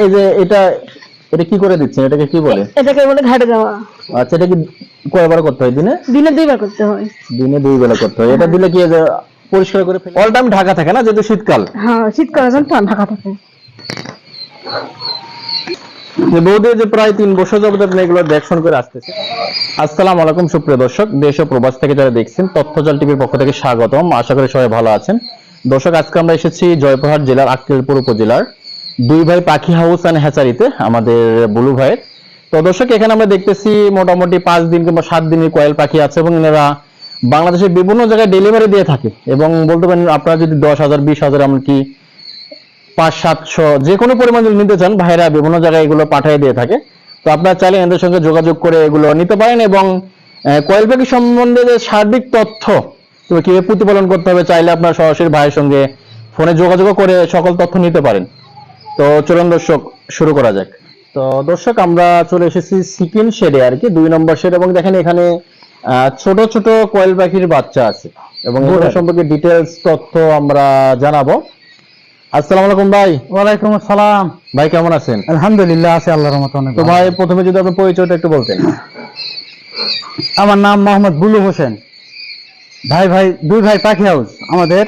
এই যে এটা এটা কি করে দিচ্ছেন? এটাকে কি বলে? এটাকে বলে ঘাটে যাওয়া। আচ্ছা এটা কি কয়বার করতে হয়? দিনে? দিনে দুইবার করতে হয়। দিনে দুই বেলা করতে হয়। এটা দিলে কি যে পরিষ্কার করে অল টাইম ঢাকা থাকে না যেহেতু শীতকাল? হ্যাঁ শীতকালে যখন ঢাকা থাকে। বৌদি যে প্রায় তিন বছর যাবত আপনি এগুলো দেখশন করে আসতেছে আসসালামু আলাইকুম সুপ্রিয় দর্শক। দেশ ও প্রবাস থেকে যারা দেখছেন তথ্যজল টিভির পক্ষ থেকে স্বাগতম। আশা করি সবাই ভালো আছেন। দর্শক আজকে আমরা এসেছি জয়পুরহাট জেলার আক্কেলপুর উপজেলার দুই ভাই পাখি হাউস অ্যান্ড হ্যাচারিতে আমাদের বুলু ভাইয়ের। তো দর্শক, এখানে আমরা দেখতেছি মোটামুটি পাঁচ দিন কিংবা সাত দিনের কয়েল পাখি আছে এবং এনারা বাংলাদেশের বিভিন্ন জায়গায় ডেলিভারি দিয়ে থাকে। এবং বলতে পারেন, আপনারা যদি দশ হাজার, বিশ হাজার, এমনকি পাঁচ, সাতশো যে কোনো পরিমাণ যদি নিতে চান ভাইরা বিভিন্ন জায়গায় এগুলো পাঠিয়ে দিয়ে থাকে। তো আপনারা চাইলে এদের সঙ্গে যোগাযোগ করে এগুলো নিতে পারেন এবং কয়েল পাখি সম্বন্ধে যে সার্বিক তথ্য কীভাবে প্রতিপালন করতে হবে, চাইলে আপনার সরাসরি ভাইয়ের সঙ্গে ফোনে যোগাযোগ করে সকল তথ্য নিতে পারেন। তো চলুন দর্শক শুরু করা যাক। তো দর্শক আমরা চলে এসেছি সিকিম শেডে আর কি দুই নম্বর শেড এবং দেখেন এখানে ছোট ছোট কয়েল পাখির বাচ্চা আছে এবং এগুলো সম্পর্কে ডিটেলস তথ্য আমরা জানাব। আসসালামু আলাইকুম ভাই। ওয়ালাইকুম আসসালাম। ভাই কেমন আছেন? আলহামদুলিল্লাহ আছে আল্লাহর অনেক তো ভাই প্রথমে যদি আপনার পরিচয়টা একটু বলতেন। আমার নাম মোহাম্মদ বুলু হোসেন। ভাই ভাই দুই ভাই পাখি হাউস আমাদের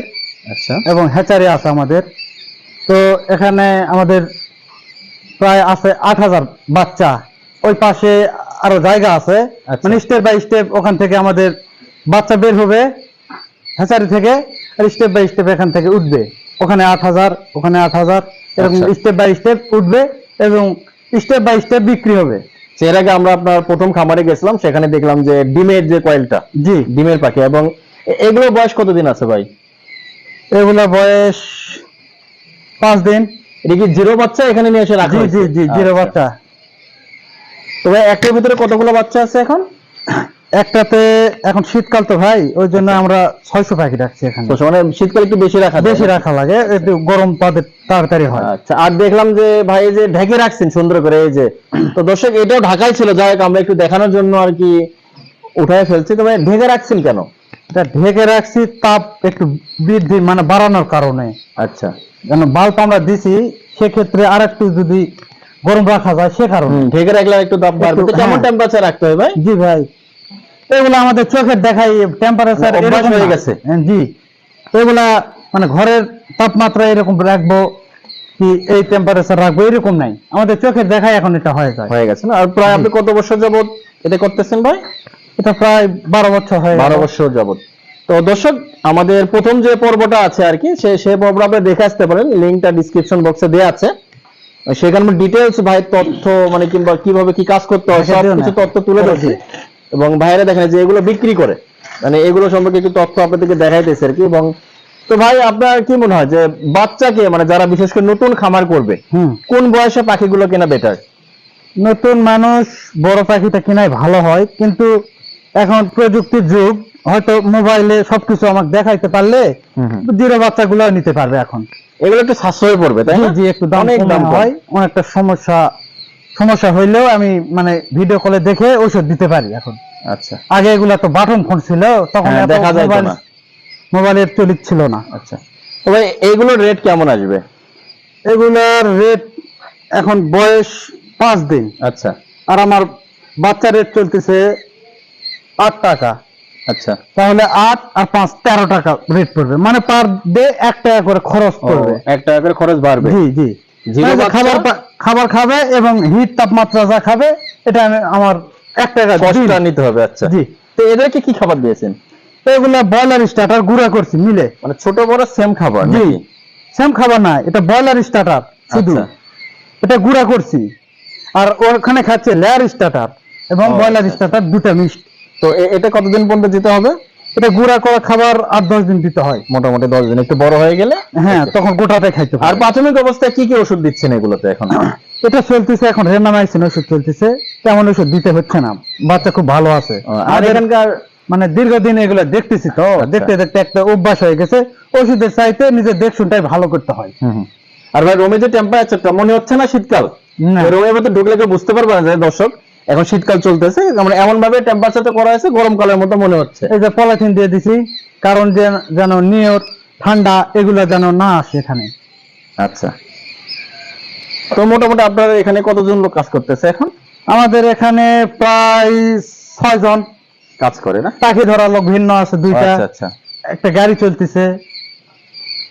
আচ্ছা। এবং হ্যাচারি আছে আমাদের। তো এখানে আমাদের প্রায় আছে আট হাজার বাচ্চা। ওই পাশে আরও জায়গা আছে। আচ্ছা। মানে স্টেপ বাই স্টেপ ওখান থেকে আমাদের বাচ্চা বের হবে হ্যাচারি থেকে আর স্টেপ বাই স্টেপ এখান থেকে উঠবে। ওখানে আট হাজার ওখানে আট হাজার এরকম। স্টেপ বাই স্টেপ উঠবে এবং স্টেপ বাই স্টেপ বিক্রি হবে। এর আগে আমরা আপনার প্রথম খামারে গেছিলাম সেখানে দেখলাম যে ডিমের যে কয়েলটা জি। ডিমের পাখি এবং এগুলো বয়স কতদিন আছে ভাই? এগুলো বয়স পাঁচ দিন এটা কি জিরো বাচ্চা এখানে নিয়ে এসে রাখা জি জি জি জিরো আচ্ছা। বাচ্চা। তো ভাই একটার ভিতরে কতগুলো বাচ্চা আছে এখন? একটাতে এখন শীতকাল তো ভাই ওই জন্য আমরা ছয়শো প্যাকেট রাখছি এখানে। মানে শীতকালে একটু বেশি রাখা বেশি রাখা লাগে একটু গরম তাদের তাড়াতাড়ি হয়। আচ্ছা আর দেখলাম যে ভাই যে ঢেকে রাখছেন সুন্দর করে এই যে তো দর্শক এটাও ঢাকাই ছিল যাই হোক আমরা একটু দেখানোর জন্য আর কি উঠায় ফেলছি। তো ভাই ঢেকে রাখছেন কেন? এটা ঢেকে রাখছি তাপ একটু বৃদ্ধি মানে বাড়ানোর কারণে। আচ্ছা। যেন বাল্ব আমরা দিছি সেক্ষেত্রে আর একটু যদি গরম রাখা যায় সে কারণে। ঢেকে রাখলে একটু তাপ বাড়বে। কেমন হ্যাঁ। টেম্পারেচার রাখতে হবে ভাই? জি ভাই। এগুলো আমাদের চোখের দেখাই টেম্পারেচার অভ্যাস হয়ে গেছে। জি। এগুলা মানে ঘরের তাপমাত্রা এরকম রাখব কি এই টেম্পারেচার রাখব এরকম নাই। আমাদের চোখের দেখাই এখন এটা হয়ে যায়। হয়ে গেছে না? আর প্রায় আপনি কত বছর যাবত এটা করতেছেন ভাই? এটা প্রায় বারো বছর হয়ে বারো বছর যাবত তো দর্শক আমাদের প্রথম যে পর্বটা আছে আর কি সে সে পর্বটা আপনি দেখে আসতে পারেন। লিঙ্কটা ডিসক্রিপশন বক্সে দেওয়া আছে। সেখানে ডিটেলস ভাই তথ্য মানে কিংবা কীভাবে কি কাজ করতে হয় সব কিছু তথ্য তুলে ধরছি। এবং ভাইরা দেখেন যে এগুলো বিক্রি করে। মানে এগুলো সম্পর্কে একটু তথ্য আপনাদেরকে দেখাইতেছে আর কি। এবং তো ভাই আপনার কি মনে হয় যে বাচ্চাকে মানে যারা বিশেষ করে নতুন খামার করবে কোন বয়সে পাখিগুলো কেনা বেটার নতুন মানুষ বড় পাখিটা কেনাই ভালো হয় কিন্তু এখন প্রযুক্তির যুগ হয়তো মোবাইলে সবকিছু আমাকে দেখাইতে পারলে জিরো বাচ্চাগুলো নিতে পারবে এখন। এগুলো একটু সাশ্রয় পড়বে তাই না? জি একটু দাম অনেক দাম হয়। অনেকটা সমস্যা সমস্যা হইলেও আমি মানে ভিডিও কলে দেখে ওষুধ দিতে পারি এখন। আচ্ছা। আগে এগুলা তো বাটন ফোন ছিল তখন হ্যাঁ, দেখা যায় না। মোবাইলের চলিত ছিল না। আচ্ছা। তো ভাই এইগুলোর রেট কেমন আসবে? এগুলার রেট এখন বয়স পাঁচ দিন। আচ্ছা। আর আমার বাচ্চা রেট চলতেছে আট টাকা। আচ্ছা। তাহলে আট আর পাঁচ তেরো টাকা রেট পড়বে। মানে পার ডে এক টাকা করে খরচ পড়বে। এক টাকা করে খরচ বাড়বে। জি জি? খাবার খাবার খাবে এবং হিট তাপমাত্রা যা খাবে এটা আমি আমার এক টাকা কষ্টটা নিতে হবে আচ্ছা। জি। তো এদেরকে কি খাবার দিয়েছেন? এগুলা ব্রয়লার স্টার্টার গুঁড়া করছি মিলে। মানে ছোট বড় সেম খাবার জি। সেম খাবার না এটা ব্রয়লার স্টার্টার শুধু। আচ্ছা। এটা গুঁড়া করছি। আর ওখানে খাচ্ছে লেয়ার স্টার্টার এবং ব্রয়লার আচ্ছা। স্টার্টার দুটা মিক্সড তো এটা কতদিন পর্যন্ত দিতে হবে? এটা গুঁড়া করা খাবার আট দশ দিন দিতে হয়। মোটামুটি দশ দিন। একটু বড় হয়ে গেলে? হ্যাঁ তখন গোটাতে খাইতে আর প্রাথমিক অবস্থায় কি কি ওষুধ দিচ্ছেন এগুলোতে এখন? এটা চলতেছে এখন রেনামাইসিন ওষুধ চলতেছে। তেমন ওষুধ দিতে হচ্ছে না। বাচ্চা খুব ভালো আছে। আর এখানকার মানে দীর্ঘদিন এগুলো দেখতেছি তো আচ্ছা। দেখতে দেখতে একটা অভ্যাস হয়ে গেছে। ওষুধের চাইতে নিজের দেখশুনটাই ভালো করতে হয়। আর ভাই রোমে যে টেম্পারেচারটা মনে হচ্ছে না শীতকাল। রোমের মধ্যে ঢুকলে কেউ বুঝতে পারবে না দর্শক? এখন শীতকাল চলতেছে আমরা এমন ভাবে টেম্পারেচারটা করা হয়েছে গরমকালের মতো মনে হচ্ছে। এই যে পলিথিন দিয়ে দিছি কারণ যে যেন নিয়র ঠান্ডা এগুলো যেন না আসে এখানে। আচ্ছা। তো মোটামুটি আপনার এখানে কতজন লোক কাজ করতেছে এখন? আমাদের এখানে প্রায় ছয় জন। কাজ করে না? পাখি ধরা লোক ভিন্ন আছে দুইটা। আচ্ছা আচ্ছা। একটা গাড়ি চলতেছে।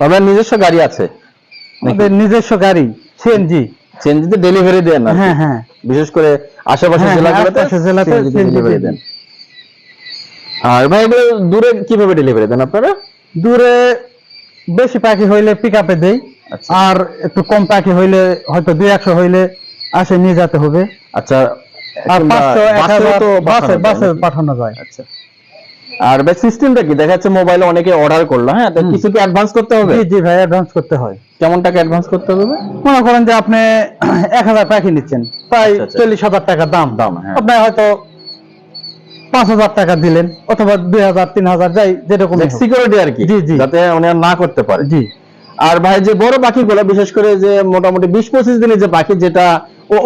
আপনার নিজস্ব গাড়ি আছে? আমাদের নিজস্ব গাড়ি সিএনজি চেঞ্জিতে ডেলিভারি দেন হ্যাঁ হ্যাঁ। বিশেষ করে আশেপাশের হ্যাঁ, জেলাগুলোতে জেলাতে ডেলিভারি দেন। আর ভাই এগুলো দূরে কীভাবে ডেলিভারি দেন আপনারা? দূরে বেশি পাখি হইলে পিক আপে দেই আচ্ছা। আর একটু কম পাখি হইলে হয়তো দুই একশো হইলে আসে নিয়ে যেতে হবে। আচ্ছা আর পাঁচশো এক হাজার বাসে পাঠানো যায় বাসে পাঠানো যায়। আচ্ছা। আর ভাই সিস্টেমটা কি? দেখা যাচ্ছে মোবাইলে অনেকে অর্ডার করল হ্যাঁ? তো কিছু কি অ্যাডভান্স করতে হবে? জি জি ভাই অ্যাডভান্স করতে হয়। কেমন টাকা অ্যাডভান্স করতে হবে মনে করেন যে আপনি এক হাজার পাখি নিচ্ছেন প্রায় আচ্ছা, আচ্ছা। চল্লিশ হাজার টাকা দাম। দাম, হ্যাঁ। আপনি হয়তো পাঁচ হাজার টাকা দিলেন অথবা দুই হাজার তিন হাজার যাই যেরকম। সিকিউরিটি আর কি জি, জি। যাতে উনি না করতে পারে। জি। আর ভাই যে বড় পাখিগুলো বিশেষ করে যে মোটামুটি বিশ পঁচিশ দিনের যে পাখি যেটা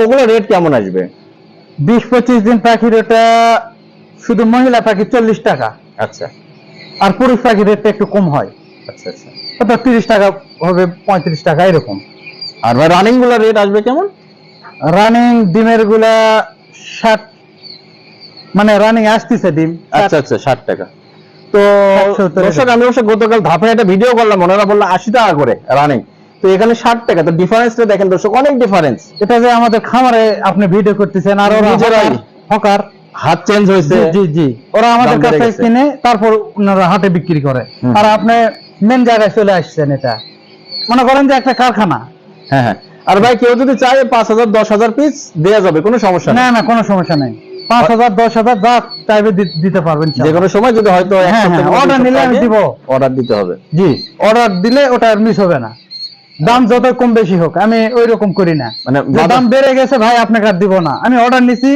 ওগুলো রেট কেমন আসবে? বিশ পঁচিশ দিন পাখির ওটা শুধু মহিলা পাখি চল্লিশ টাকা। আচ্ছা। আর পুরুষ পাখির রেটটা একটু কম হয়। আচ্ছা আচ্ছা। ওটা তিরিশ টাকা হবে পঁয়ত্রিশ টাকা এরকম। আর ভাই রানিংগুলো রেট আসবে কেমন? রানিং ডিমেরগুলা ষাট মানে রানিং আসতেছে ডিম। আচ্ছা আচ্ছা ষাট টাকা। তো দর্শক আমি অবশ্য গতকাল ধাপে একটা ভিডিও করলাম ওনারা বলল আশি টাকা করে রানিং তো এখানে ষাট টাকা। তো ডিফারেন্সটা দেখেন দর্শক অনেক ডিফারেন্স এটা যে আমাদের খামারে আপনি ভিডিও করতেছেন আর ওরা হকার। হাত চেঞ্জ হয়েছে। জি জি ওরা আমাদের কাছে কিনে তারপর ওনারা হাটে বিক্রি করে। আর আপনি মেন জায়গায় চলে আসছেন এটা। মনে করেন যে একটা কারখানা। হ্যাঁ হ্যাঁ। আর ভাই কেউ যদি চায় পাঁচ হাজার দশ হাজার পিস দেওয়া যাবে কোনো সমস্যা না না কোনো সমস্যা নেই। পাঁচ হাজার দশ হাজার যা চাইবে দিতে পারবেন যে কোনো সময় যদি হয়তো এক হ্যাঁ, হ্যাঁ, নিলে আমি দিব। অর্ডার দিতে হবে। জি অর্ডার দিলে ওটা মিস হবে না। দাম যত কম বেশি হোক আমি ওই রকম করি না। মানে যে দাম বেড়ে গেছে ভাই আপনাকে আর দিব না। আমি অর্ডার নিছি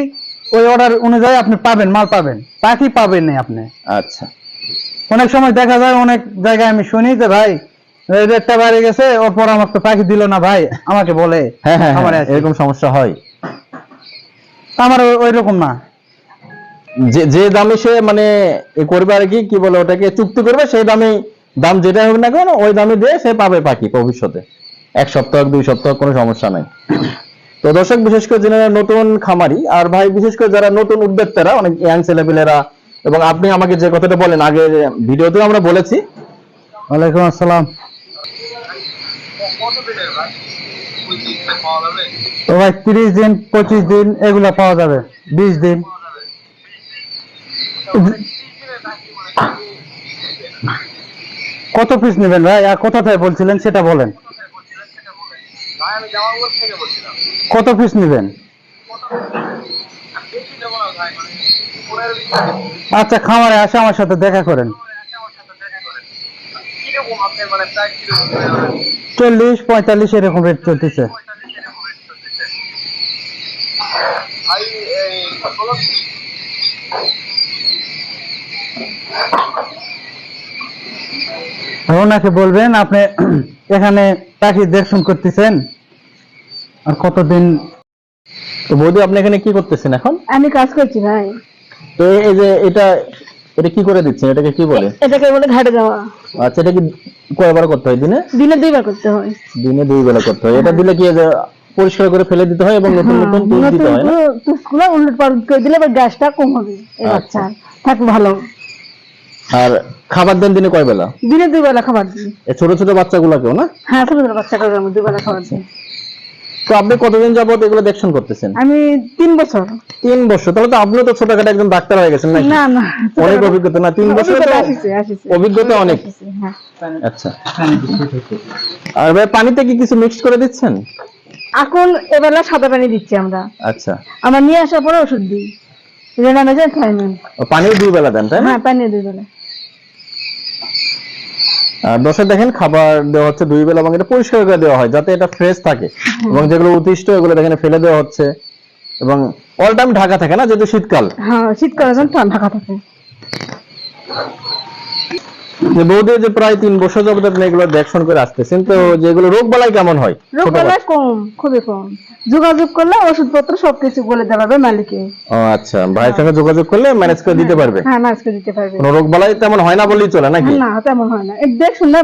ওই অর্ডার অনুযায়ী আপনি পাবেন মাল পাবেন। পাখি পাবেন না আপনি। আচ্ছা। অনেক সময় দেখা যায় অনেক জায়গায় আমি শুনি যে ভাই রেটটা বাইরে গেছে ওর পর আমার তো পাখি দিল না ভাই। আমাকে বলে। হ্যাঁ হ্যাঁ হ্যাঁ, এরকম সমস্যা হয়। আমার ওই- রকম না। যে যে দামে সে মানে এ করবে আর কি কি বলে ওটাকে চুক্তি করবে সেই দামে দাম যেটা হোক না কেন ওই দামে দিয়ে সে পাবে পাখি ভবিষ্যতে। এক সপ্তাহ দুই সপ্তাহ কোনো সমস্যা নাই। তো দর্শক, বিশেষ করে যারা নতুন খামারি, আর ভাই, বিশেষ করে যারা নতুন উদ্যোক্তারা, অনেক ইয়াং ছেলেপেলেরা, এবং আপনি আমাকে যে কথাটা বলেন, আগে ভিডিওতেও আমরা বলেছি। ওয়ালাইকুম আসসালাম। তো ভাই, তিরিশ দিন, পঁচিশ দিন, এগুলা পাওয়া যাবে, বিশ দিন। কত পিস নেবেন ভাই? আর কোথায় বলছিলেন, সেটা বলেন। কত পিস নেবেন? আচ্ছা খামারে আসে আমার সাথে দেখা করেন। চল্লিশ পঁয়তাল্লিশ এরকম রেট চলতেছে। ওনাকে বলবেন আপনি এখানে পাখি দেখশন করতেছেন। আর কতদিন? তো বৌদি আপনি এখানে কি করতেছেন এখন? আমি কাজ করছি ভাই। তো এই যে এটা এটা কি করে দিচ্ছেন? এটাকে কি বলে? এটাকে বলে ঘাটে যাওয়া। আচ্ছা এটা কি কয়বার করতে হয় দিনে? দিনে দুইবার করতে হয়। দিনে দুই বেলা করতে হয়। এটা দিলে কি যে পরিষ্কার করে ফেলে দিতে হয় এবং নতুন নতুন তুষ দিতে হয় না? তুষগুলো উল্ট পাল্ট করে দিলে এবার গ্যাসটা কম হবে। আচ্ছা। থাকবে ভালো। আর খাবার দেন দিনে কয় বেলা দিনে দুই বেলা খাবার দিই। এই ছোট ছোট বাচ্চাগুলোকেও না? হ্যাঁ ছোট ছোট বাচ্চাকে আমি দুই বেলা খাবার দিই। তো আপনি কতদিন যাবত এগুলো দেখশন করতেছেন? আমি তিন বছর। তিন বছর। তাহলে তো আপনিও তো ছোটখাটো একজন ডাক্তার হয়ে গেছেন নাকি? না না। অনেক অভিজ্ঞতা। না তিন বছর অভিজ্ঞতা অনেক। হ্যাঁ। আচ্ছা। আর ভাই পানিতে কি কিছু মিক্স করে দিচ্ছেন? এখন এবেলা সাদা পানি দিচ্ছি আমরা। আচ্ছা। আমরা নিয়ে আসার পরে ওষুধ দিই। রেনা মেজে খাই না ও পানিও দুই বেলা দেন তাই না? হ্যাঁ পানি দুই বেলা। দশে দেখেন খাবার দেওয়া হচ্ছে, দুই বেলা, এবং এটা পরিষ্কার করে দেওয়া হয়, যাতে এটা ফ্রেশ থাকে। এবং যেগুলো উদ্দিষ্ট এগুলো দেখেন ফেলে দেওয়া হচ্ছে। এবং অল টাইম ঢাকা থাকে না, যেহেতু শীতকাল। হ্যাঁ শীতকালে ঢাকা থাকে। যে বৌদি যে প্রায় তিন বছর যাবত আপনি এগুলো দেখশন করে আসতেছেন তো যেগুলো রোগ বালাই কেমন হয়? রোগ বালাই কম খুবই কম। যোগাযোগ করলে ওষুধপত্র সবকিছু বলে দেওয়া হবে মালিকে। ও আচ্ছা। ভাইয়ের সঙ্গে যোগাযোগ করলে ম্যানেজ করে দিতে পারবে? হ্যাঁ নাচকে দিতে পারবে। কোনো রোগ বালাই তেমন হয় না বললেই চলে নাকি? না তেমন হয় না। দেখ শুনলে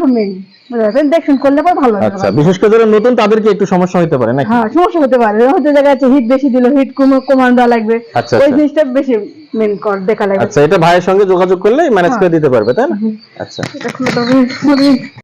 দেখছেন করলে পর ভালো আচ্ছা বিশেষ করে যারা নতুন তাদেরকে একটু সমস্যা হতে পারে নাকি? হ্যাঁ সমস্যা হতে পারে। হয়তো জায়গায় আছে হিট বেশি দিল হিট কমান দেওয়া লাগবে। আচ্ছা, ওই আচ্ছা। জিনিসটা বেশি মেন কর দেখা লাগবে। আচ্ছা এটা ভাইয়ের সঙ্গে যোগাযোগ করলে ম্যানেজ করে দিতে পারবে তাই না? আচ্ছা।